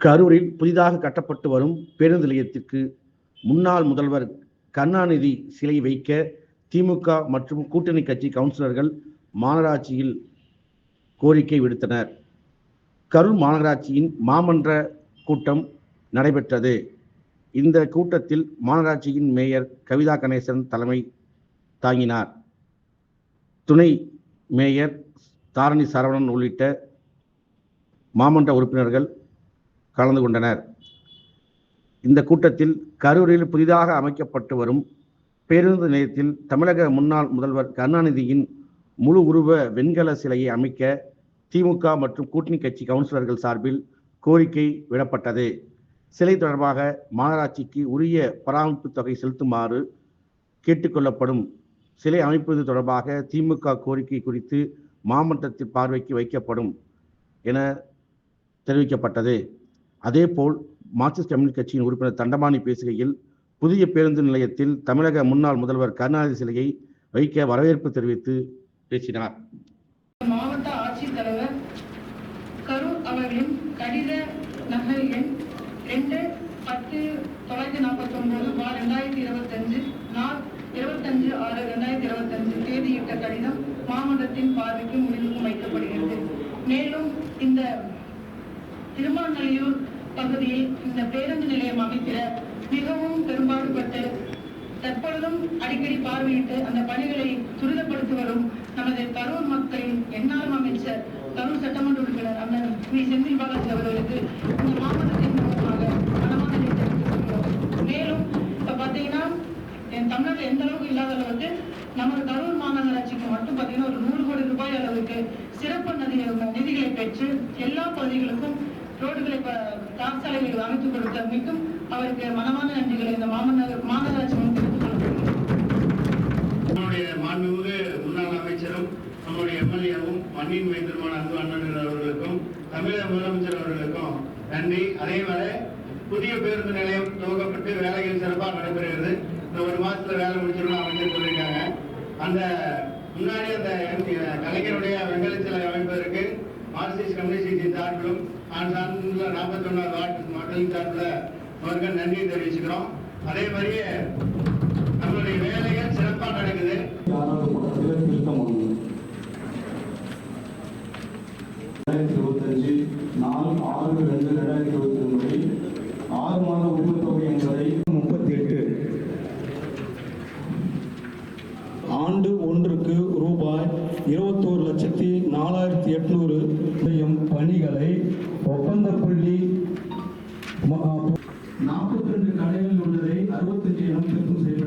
கரூரில் புதிதாக கட்டப்பட்டு வரும் பேருந்து நிலையத்திற்கு முன்னாள் முதல்வர் கருணாநிதி சிலை வைக்க திமுக மற்றும் கூட்டணி கட்சி கவுன்சிலர்கள் மாநகராட்சியில் கோரிக்கை விடுத்தனர். கரூர் மாநகராட்சியின் மாமன்ற கூட்டம் நடைபெற்றது. இந்த கூட்டத்தில் மாநகராட்சியின் மேயர் கவிதா கணேசன் தலைமை தாங்கினார். துணை மேயர் தாரணி சரவணன் உள்ளிட்ட மாமன்ற உறுப்பினர்கள் கலந்து கொண்டனர். இந்த கூட்டத்தில் கரூரில் புதிதாக அமைக்கப்பட்டு வரும் பேருந்து நிலையத்தில் தமிழக முன்னாள் முதல்வர் கருணாநிதியின் முழு உருவ வெண்கல சிலையை அமைக்க திமுக மற்றும் கூட்டணி கட்சி கவுன்சிலர்கள் சார்பில் கோரிக்கை விடப்பட்டது. சிலை தொடர்பாக மாநகராட்சிக்கு உரிய பராமரிப்பு தொகை செலுத்துமாறு கேட்டுக்கொள்ளப்படும் சிலை அமைப்பது தொடர்பாக திமுக கோரிக்கை குறித்து மாமன்றத்தில் பார்வைக்கு வைக்கப்படும் என தெரிவிக்கப்பட்டது. அதேபோல் மார்க்சிஸ்ட் கம்யூனிஸ்ட் கட்சியின் உறுப்பினர் தண்டமானி பேசுகையில் புதிய பேருந்து நிலையத்தில் தமிழக முன்னாள் முதல்வர் கருணாநிதி சிலையை வைக்க வரவேற்பு தெரிவித்து பேசினார். மாவட்ட ஆட்சித்தலைவர் கரூர் அவர்களின் கடித நகல் எண் ரெண்டு பத்து தொள்ளாயிரத்தி நாற்பத்தி ஒன்பது பார் ரெண்டாயிரத்தி இருபத்தஞ்சு நாள் இருபத்தஞ்சு ஆறு ரெண்டாயிரத்தி இருபத்தஞ்சு தேதியிட்ட கடிதம் மாமன்றத்தின் பார்வைக்கும் முடிவுக்கும் வைக்கப்படுகிறது. மேலும் இந்த திருமாநல்லியூர் பகுதியில் இந்த பேருந்து நிலையம் அமைக்கிற மிகவும் பெரும்பாடுபட்டு தற்பொழுதும் அடிக்கடி பார்வையிட்டு அந்த பணிகளை துரிதப்படுத்தி வரும் நமது கரூர் மக்களின் எந்நாளும் அமைச்சர் கரூர் சட்டமன்ற உறுப்பினர் அண்ணன் வி செந்தில் பாலாஜி அவர்களுக்கு இந்த மாவட்டத்தின் மூலமாக மனமான மேலும் இப்ப பாத்தீங்கன்னா என் தமிழ்நாட்டில் எந்த அளவுக்கு இல்லாத அளவுக்கு நமது கரூர் மாநகராட்சிக்கு மட்டும் பாத்தீங்கன்னா ஒரு நூறு கோடி ரூபாய் அளவுக்கு சிறப்பு நதி நிதிகளை பெற்று எல்லா பகுதிகளுக்கும் ரோடுகளை ப- தார் சாலைகளை அமைத்துக் கொடுத்தமைக்கும் அவருக்கு மனமான நன்றிகளை இந்த மாமன்னர் மாநகராட்சி மூலம் தெரிவித்துக் நம்முடைய மாண்புமிகு முன்னாள் அமைச்சரும் நம்முடைய எம்எல்ஏவும் மண்ணின் மைந்தருமான அன்பு அண்ணன் அவர்களுக்கும் தமிழக முதலமைச்சர் அவர்களுக்கும் நன்றி. அதே வர புதிய பேருந்து நிலையம் துவக்கப்பட்டு வேலைகள் சிறப்பாக நடைபெறுகிறது. இந்த ஒரு மாதத்துல வேலை முடிச்சிடலாம் அமைச்சர் சொல்லியிருக்காங்க. அந்த முன்னாடி அந்த எம்- கலைஞருடைய வெங்கல அமைப்பதற்கு மார்க்சிஸ்ட் கம்யூனிஸ்ட் சார்பிலும் நான் சார்ந்துள்ள நாற்பத்தி ஒன்றாவது வார்டு மக்களின் சார்பில் அவர்கள் நன்றி தெரிவிச்சுக்கிறோம். அதே மாதிரியே நம்மளுடைய வேலைகள் சிறப்பாக நடக்குது. ரெண்டாயிரத்தி இருபத்தஞ்சு நாலு ஆறு ரெண்டு ரெண்டாயிரத்தி இருபத்தி ரெண்டு ஆறு மாத உரிமத்தொகை என்பதை முப்பத்தி எட்டு ஆண்டு ஒன்றுக்கு ரூபாய் இருபத்தோரு லட்சத்தி நாலாயிரத்தி எட்நூறு செய்யும் பணிகளை ஒப்பந்த புள்ளி நாற்பத்தி ரெண்டு கடைகளில் உள்ளதை அறுபத்தஞ்சு இடத்திற்கும் செய்ய